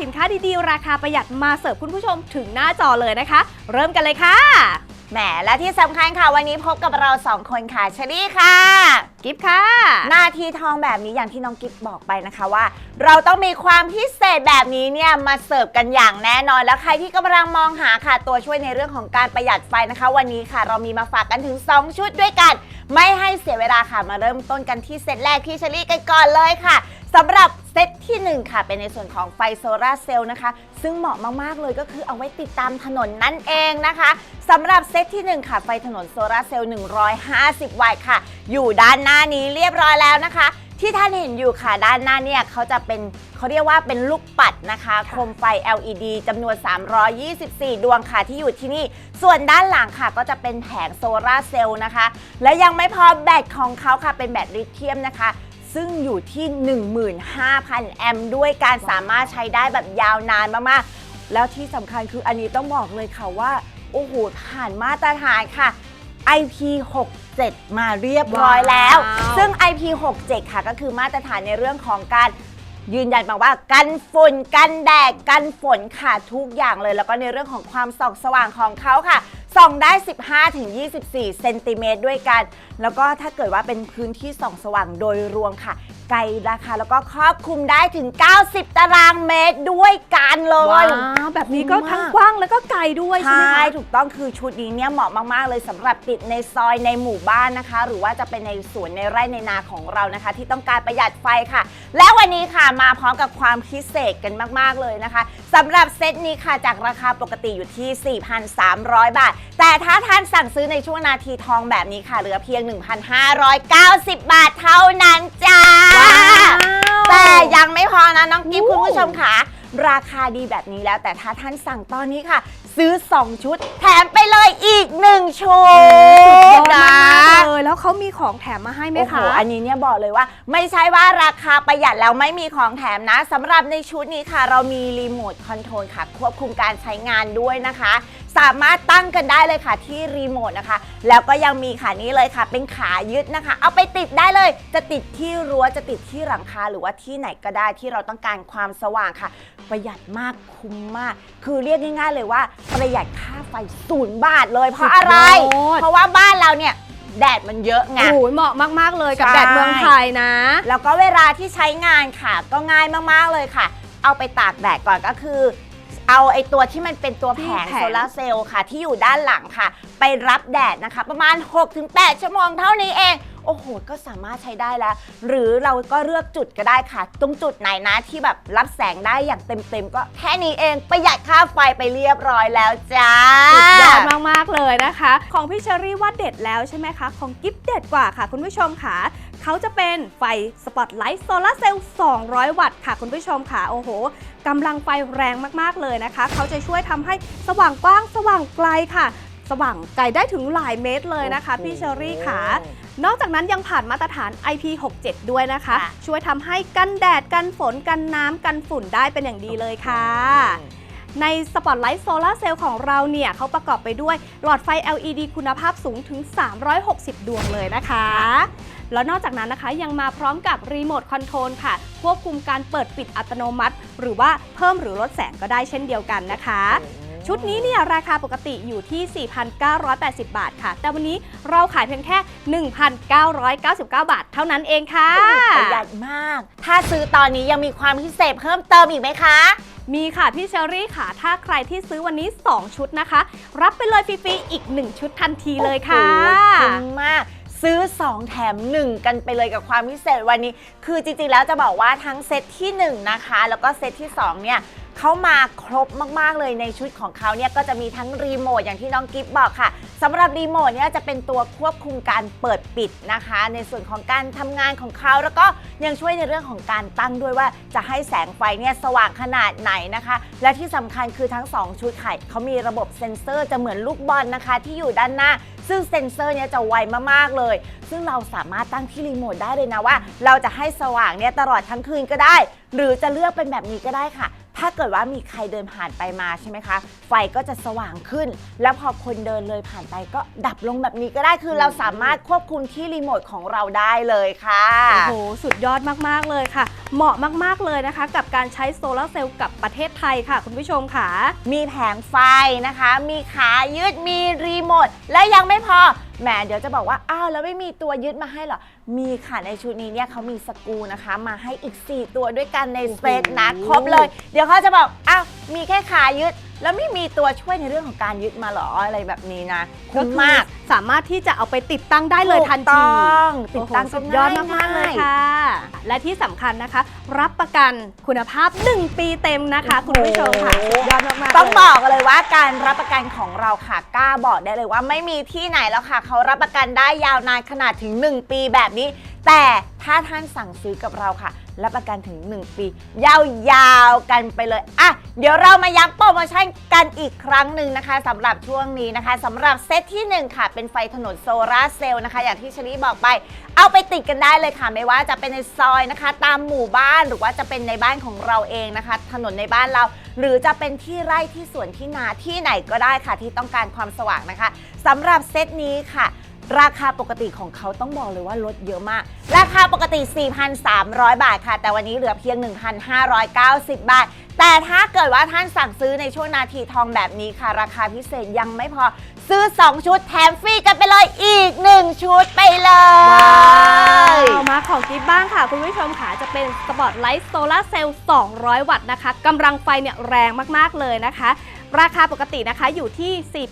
สินค้าดีๆ ราคาประหยัดมาเสิร์ฟคุณผู้ชมถึงหน้าจอเลยนะคะ เริ่มกันเลยค่ะ แหมและที่สำคัญค่ะวันนี้พบกับเราสองคนค่ะเชอรี่ค่ะ กิฟค่ะ หน้าที่ทองแบบนี้อย่างที่น้องกิฟบอกไปนะคะว่า เราต้องมีความพิเศษแบบนี้เนี่ยมาเสิร์ฟกันอย่างแน่นอน แล้วใครที่กำลังมองหาค่ะ ตัวช่วยในเรื่องของการประหยัดไฟนะคะ วันนี้ค่ะ เรามีมาฝากกันถึง 2 ชุดด้วยกัน ไม่ให้เสียเวลาค่ะมาเริ่มต้นกันที่เซตแรกที่เชอรี่กันก่อนเลยค่ะ สำหรับเซตที่ 1 ค่ะ เป็นในส่วนของไฟโซลาร์เซลล์นะคะ ซึ่งเหมาะมาก ๆ เลยก็คือเอาไว้ติดตามถนนนั่นเองนะคะสำหรับเซตที่ 1 ค่ะ ไฟถนนโซลาร์เซลล์ 150 วัตต์ค่ะ อยู่ด้านหน้านี้เรียบร้อยแล้วนะคะ ที่ท่านเห็นอยู่ค่ะด้านหน้าเนี่ยเขาจะเป็นเขาเรียกว่าเป็นลูกปัดนะคะโคมไฟ LED จำนวน 324 ดวงค่ะที่อยู่ที่นี่ ส่วนด้านหลังค่ะก็จะเป็นแผงโซลาร์เซลล์นะคะ และยังไม่พอแบตของเขาค่ะเป็นแบตลิเธียมนะคะ ซึ่งอยู่ที่ 15,000 แอมป์ด้วยการสามารถใช้ได้แบบยาวนานมากๆ แล้วที่สำคัญคืออันนี้ต้องบอกเลยค่ะว่า โอ้โห ผ่านมาตรฐานค่ะ IP67 มาเรียบร้อยแล้วว้าวซึ่ง IP67 ค่ะก็คือมาตรฐานในเรื่องของการยืนยันมาว่ากันฝุ่นกันแดดกันฝนค่ะทุกอย่างเลย แล้วก็ในเรื่องของความส่องสว่างของเขาค่ะ ส่องได้ 15-24 เซนติเมตรด้วยกัน แล้วก็ถ้าเกิดว่าเป็นพื้นที่ส่องสว่างโดยรวมค่ะ ไกลราคาแล้วก็ครอบคลุมได้ถึง 90 ตารางเมตรด้วยกันเลย ว้าวแบบนี้ก็ทั้งกว้างแล้วก็ไกลด้วยใช่ไหมใช่ คะถูกต้องคือชุดนี้เนี่ยเหมาะมาก ๆ เลยสำหรับติดในซอยในหมู่บ้านนะคะ หรือว่าจะเป็นในสวนในไร่ในนาของเรานะคะ ที่ต้องการประหยัดไฟค่ะ และวันนี้ค่ะมาพร้อมกับความพิเศษกันมาก ๆ เลยนะคะ สำหรับเซตนี้ค่ะจากราคาปกติอยู่ที่ 4,300 บาท แต่ถ้าท่านสั่งซื้อในช่วงนาทีทองแบบนี้ค่ะเหลือเพียง 1,590 บาทเท่านั้นจ้าว้าวแต่ยังไม่พอนะน้องกิฟอู้คุณผู้ชมค่ะ ราคาดีแบบนี้แล้ว แต่ถ้าท่านสั่งตอนนี้ค่ะ ซื้อ 2 ชุด แถมไปเลยอีก 1 ชุสุดดยอดนะมากๆเลยแล้วเขามีของแถมมาให้ไหมโอ้โหคะอันนี้เนี่ยบอกเลยว่า ไม่ใช่ว่าราคาประหยัดแล้วไม่มีของแถมนะสำหรับในชุดนี้ค่ะ เรามีรีโมทคอนโทรลค่ะ ควบคุมการใช้งานด้วยนะคะ สามารถตั้งกันได้เลยค่ะที่รีโมทนะคะ แล้วก็ยังมีค่ะนี้เลยค่ะ เป็นขายึดนะคะ เอาไปติดได้เลย จะติดที่รั้วจะติดที่หลังคาหรือว่าที่ไหนก็ได้ที่เราต้องการความสว่างค่ะ ประหยัดมากคุ้มมาก คือเรียกง่าย ๆ เลยว่าประหยัดค่าไฟศูนย์บาทเลยเพราะอะไร สุดยอด เพราะว่าบ้านเราเนี่ยแดดมันเยอะไง โอ้โหเหมาะมาก ๆ เลยกับใช่ แดดเมืองไทยนะ แล้วก็เวลาที่ใช้งานค่ะ ก็ง่ายมาก ๆ เลยค่ะ เอาไปตากแดดก่อนก็คือ เอาไอตัวที่มันเป็นตัวแผงแผง โซลาร์เซลล์ค่ะ ที่อยู่ด้านหลังค่ะ ไปรับแดดนะคะ ประมาณ 6-8 ชั่วโมงเท่านี้เอง โอ้โห ก็สามารถใช้ได้แล้ว หรือเราก็เลือกจุดก็ได้ค่ะ ตรงจุดไหนนะที่แบบรับแสงได้อย่างเต็มๆ ก็แค่นี้เองประหยัดค่าไฟไปเรียบร้อยแล้วจ้า สุดยอดมาก ๆ เลยนะคะ ของพี่เชอรี่ว่าเด็ดแล้วใช่ไหมคะ ของกิฟเด็ดกว่าค่ะ คุณผู้ชมค่ะ เขาจะเป็นไฟสปอตไลท์โซลาร์เซลล์ 200 วัตต์ค่ะคุณผู้ชมค่ะ โอ้โหกำลังไฟแรงมากๆเลยนะคะ เขาจะช่วยทำให้สว่างกว้างสว่างไกลค่ะ สว่างไกลได้ถึงหลายเมตรเลยนะคะ พี่เชอรี่ค่ะ นอกจากนั้นยังผ่านมาตรฐาน IP67 ด้วยนะคะค่ะช่วยทำให้กันแดดกันฝนกันน้ำกันฝุ่นได้เป็นอย่างดีเลยค่ะ ในสปอตไลท์โซลาร์เซลล์ของเราเนี่ยเขาประกอบไปด้วยหลอดไฟ LED คุณภาพสูงถึง 360 ดวงเลยนะคะ แล้วนอกจากนั้นนะคะยังมาพร้อมกับรีโมทคอนโทรลค่ะ ควบคุมการเปิดปิดอัตโนมัติ หรือว่าเพิ่มหรือลดแสงก็ได้เช่นเดียวกันนะคะชุดนี้เนี่ยราคาปกติอยู่ที่ 4,980 บาทค่ะ แต่วันนี้เราขายเพียงแค่ 1,999 บาท เท่านั้นเองค่ะ ประหยัดมาก ถ้าซื้อตอนนี้ยังมีความพิเศษเพิ่มเติมอีกไหมคะ มีค่ะพี่เชอรี่ค่ะ ถ้าใครที่ซื้อวันนี้ 2 ชุดนะคะ รับไปเลยฟรีๆอีก 1 ชุดทันทีเลยค่ะคุ้มมากซื้อ 2 แถม 1 กันไปเลยกับความพิเศษวันนี้ คือจริงๆ แล้วจะบอกว่าทั้งเซตที่ 1 นะคะ แล้วก็เซตที่ 2 เนี่ยเขามาครบมากๆเลยในชุดของเขาเนี่ยก็จะมีทั้งรีโมทอย่างที่น้องกิฟบอกค่ะ สำหรับรีโมทเนี่ยจะเป็นตัวควบคุมการเปิดปิดนะคะ ในส่วนของการทำงานของเขาแล้วก็ยังช่วยในเรื่องของการตั้งด้วยว่าจะให้แสงไฟเนี่ยสว่างขนาดไหนนะคะ และที่สำคัญคือทั้ง 2 ชุดไข่เขามีระบบเซ็นเซอร์จะเหมือนลูกบอลนะคะ ที่อยู่ด้านหน้า ซึ่งเซ็นเซอร์เนี่ยจะไวมากๆเลย ซึ่งเราสามารถตั้งที่รีโมทได้เลยนะว่า เราจะให้สว่างเนี่ยตลอดทั้งคืนก็ได้ หรือจะเลือกเป็นแบบนี้ก็ได้ค่ะ ถ้าเกิดว่ามีใครเดินผ่านไปมาใช่ไหมคะ ไฟก็จะสว่างขึ้น แล้วพอคนเดินเลยผ่านไปก็ดับลงแบบนี้ก็ได้คือเราสามารถควบคุมที่รีโมทของเราได้เลยค่ะ โอ้โห สุดยอดมาก ๆ เลยค่ะ เหมาะมาก ๆ เลยนะคะ กับการใช้โซลาร์เซลล์กับประเทศไทยค่ะ คุณผู้ชมค่ะ มีแผงไฟนะคะ มีขายึดมีรีโมทและยังไม่พอ แหมเดี๋ยวจะบอกว่า อ้าว แล้วไม่มีตัวยึดมาให้เหรอ มีค่ะ ในชุดนี้เนี่ยเขามีสกรูนะคะ มาให้อีก 4 ตัวด้วยกันในเซตนะโอ้โหครบเลย เดี๋ยวเขาจะบอก อ้าว มีแค่ขายึด แล้วไม่มีตัวช่วยในเรื่องของการยึดมาเหรออะไรแบบนี้นะคุ้มมาก สามารถที่จะเอาไปติดตั้งได้เลยทันถูกทีต้องติดตั้งโอ้โหสุดยอดมากๆเลยค่ะ และที่สำคัญนะคะ รับประกันคุณภาพ 1 ปีเต็มนะคะ คุณผู้ชมค่ะโอ้โหสุดยอดมากๆต้องเลย บอกเลยว่าการรับประกันของเราค่ะกล้าบอกได้เลยว่าไม่มีที่ไหนแล้วค่ะ เขารับประกันได้ยาวนานขนาดถึง 1 ปีแบบนี้ แต่ถ้าท่านสั่งซื้อกับเราค่ะ รับประกันถึง 1 ปี ยาวๆกันไปเลย อะ เดี๋ยวเรามาย้ำโปรโมชั่นกันอีกครั้งหนึ่งนะคะสำหรับช่วงนี้นะคะสำหรับเซตที่ 1 ค่ะ เป็นไฟถนนโซลาร์เซลล์นะคะ อย่างที่ชลีบอกไป เอาไปติดกันได้เลยค่ะ ไม่ว่าจะเป็นในซอยนะคะ ตามหมู่บ้านหรือว่าจะเป็นในบ้านของเราเองนะคะ ถนนในบ้านเรา หรือจะเป็นที่ไร่ที่สวนที่นาที่ไหนก็ได้ค่ะ ที่ต้องการความสว่างนะคะสำหรับเซตนี้ค่ะ ราคาปกติของเขาต้องบอกเลยว่าลดเยอะมาก ราคาปกติ 4,300 บาทค่ะ แต่วันนี้เหลือเพียง 1,590 บาท แต่ถ้าเกิดว่าท่านสั่งซื้อในช่วงนาทีทองแบบนี้ค่ะ ราคาพิเศษยังไม่พอซื้อ 2 ชุดแถมฟรีกันไปเลยอีก 1 ชุดไปเลว้าวยมาของกิฟบ้างค่ะ คุณผู้ชมค่ะจะเป็นสปอตไลท์โซลาร์เซลล์ 200 วัตต์นะคะกำลังไฟเนี่ยแรงมาก ๆ เลยนะคะราคาปกตินะคะอยู่ที่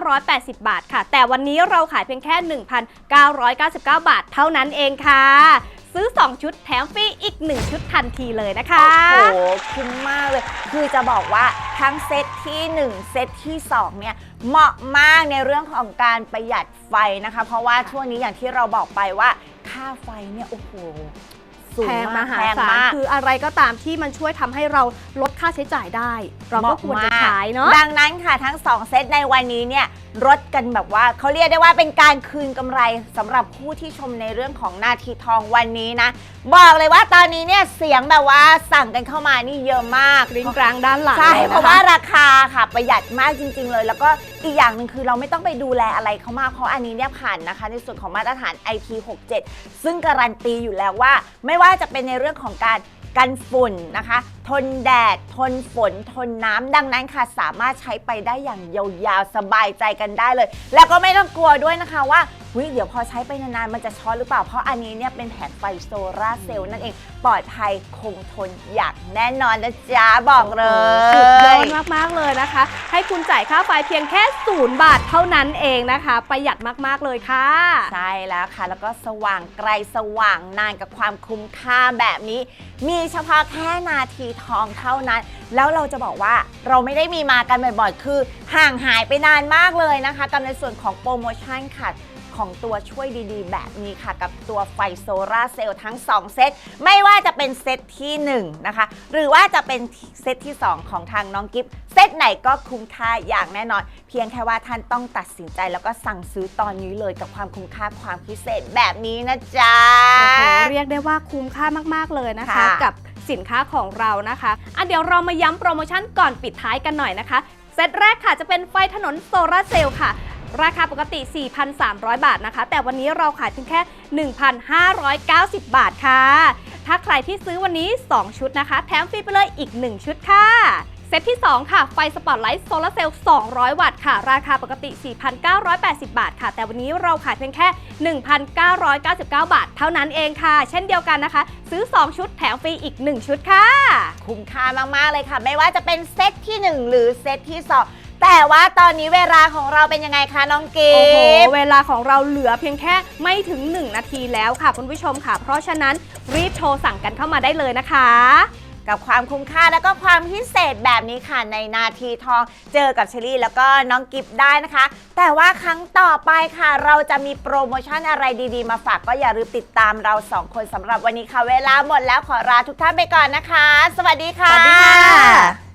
4,980 บาทค่ะ แต่วันนี้เราขายเพียงแค่ 1,999 บาทเท่านั้นเองค่ะ ซื้อ 2 ชุดแถมฟรีอีก 1 ชุดทันทีเลยนะคะ โอ้โหคุ้มมากเลย คือจะบอกว่าทั้งเซตที่ 1 เซตที่ 2 เนี่ย เหมาะมากในเรื่องของการประหยัดไฟนะคะ เพราะว่าช่วงนี้อย่างที่เราบอกไปว่าค่าไฟเนี่ย โอ้โห สูงแพงมมากหาแพงศาลมาก คืออะไรก็ตามที่มันช่วยทำให้เราลดค่าใช้จ่ายได้ เราก็ควรจะใช้เนาะ ดังนั้นค่ะทั้ง 2 เซตในวันนี้เนี่ยลดกันแบบว่าเขาเรียกได้ว่าเป็นการคืนกำไรสำหรับผู้ที่ชมในเรื่องของนาทีทองวันนี้นะ บอกเลยว่าตอนนี้เนี่ยเสียงแบบว่าสั่งกันเข้ามานี่เยอะมาก กริ้งกลางด้านหลังใช่ลยนค เพราะว่าราคาค่ะประหยัดมากจริง ๆ เลย แล้วก็ อีกอย่างหนึ่งคือเราไม่ต้องไปดูแลอะไรเขามากเพราะอันนี้เนี่ยผ่านนะคะ ในส่วนของมาตรฐาน IP67 ซึ่งการันตีอยู่แล้วว่า ไม่ว่าจะเป็นในเรื่องของการกันฝุ่นนะคะ ทนแดด ทนฝน ทนน้ำดังนั้นค่ะสามารถใช้ไปได้อย่างยาวๆ สบายใจกันได้เลย แล้วก็ไม่ต้องกลัวด้วยนะคะว่า เฮ้ยเดี๋ยวพอใช้ไปนานๆ มันจะช็อตหรือเปล่า เพราะอันนี้เนี่ยเป็นแผงไฟโซลาร์เซลล์นั่นเองปลอดภัยคงทนอย่างแน่นอนนะจ๊ะบอกเลสุดยยอดมาก ๆ เลยนะคะ ให้คุณจ่ายค่าไฟเพียงแค่ศูนย์บาทเท่านั้นเองนะคะ ประหยัดมาก ๆ เลยค่ะ ใช่แล้วค่ะ แล้วก็สว่างไกลสว่างนานกับความคุ้มค่าแบบนี้ มีเฉพาะแค่นาทีทองเท่านั้น แล้วเราจะบอกว่าเราไม่ได้มีมากันบ่อยๆ คือห่างหายไปนานมากเลยนะคะกับในส่วนของโปรโมชั่นค่ะ ของตัวช่วยดีๆ แบบนี้ค่ะ กับตัวไฟโซลาร์เซลล์ทั้ง 2 เซต ไม่ว่าจะเป็นเซตที่ 1 นะคะ หรือว่าจะเป็นเซตที่ 2 ของทางน้องกิฟเซตไหนก็คุ้มค่าอย่างแน่นอน เพียงแค่ว่าท่านต้องตัดสินใจแล้วก็สั่งซื้อตอนนี้เลยกับความคุ้มค่าความพิเศษแบบนี้นะจ๊ะโอ้โหเรียกได้ว่าคุ้มค่ามากๆเลยนะคะค่ะกับสินค้าของเรานะคะอะเดี๋ยวเรามาย้ำโปรโมชั่นก่อนปิดท้ายกันหน่อยนะคะ เซตแรกค่ะจะเป็นไฟถนนโซลาร์เซลล์ค่ะ ราคาปกติ 4,300 บาทนะคะ แต่วันนี้เราขายเพียงแค่ 1,590 บาทค่ะ ถ้าใครที่ซื้อวันนี้ 2 ชุดนะคะ แถมฟรีไปเลยอีก 1 ชุดค่ะเซตที่ 2 ค่ะ ไฟสปอตไลท์โซลาร์เซลล์ 200 วัตต์ค่ะ ราคาปกติ 4,980 บาทค่ะ แต่วันนี้เราขายเพียงแค่ 1,999 บาท เท่านั้นเองค่ะ เช่นเดียวกันนะคะ ซื้อ 2 ชุดแถมฟรีอีก 1 ชุดค่ะ คุ้มค่ามาก ๆ เลยค่ะ ไม่ว่าจะเป็นเซตที่ 1 หรือเซตที่ 2 แต่ว่าตอนนี้เวลาของเราเป็นยังไงคะน้องกิโอ้โหฟต์เวลาของเราเหลือเพียงแค่ไม่ถึง 1 นาทีแล้วค่ะคุณผู้ชมค่ะ เพราะฉะนั้นรีบโทรสั่งกันเข้ามาได้เลยนะคะ กับความคุ้มค่าแล้วก็ความพิเศษแบบนี้ค่ะในนาทีทองเจอกับเชลี่แล้วก็น้องกิฟต์ได้นะคะ แต่ว่าครั้งต่อไปค่ะ เราจะมีโปรโมชั่นอะไรดีๆ มาฝากก็อย่าลืมติดตามเราสองคนสำหรับวันนี้ค่ะ เวลาหมดแล้วขอลาทุกท่านไปก่อนนะคะ สวัสดีค่ะ สวัสดีค่ะ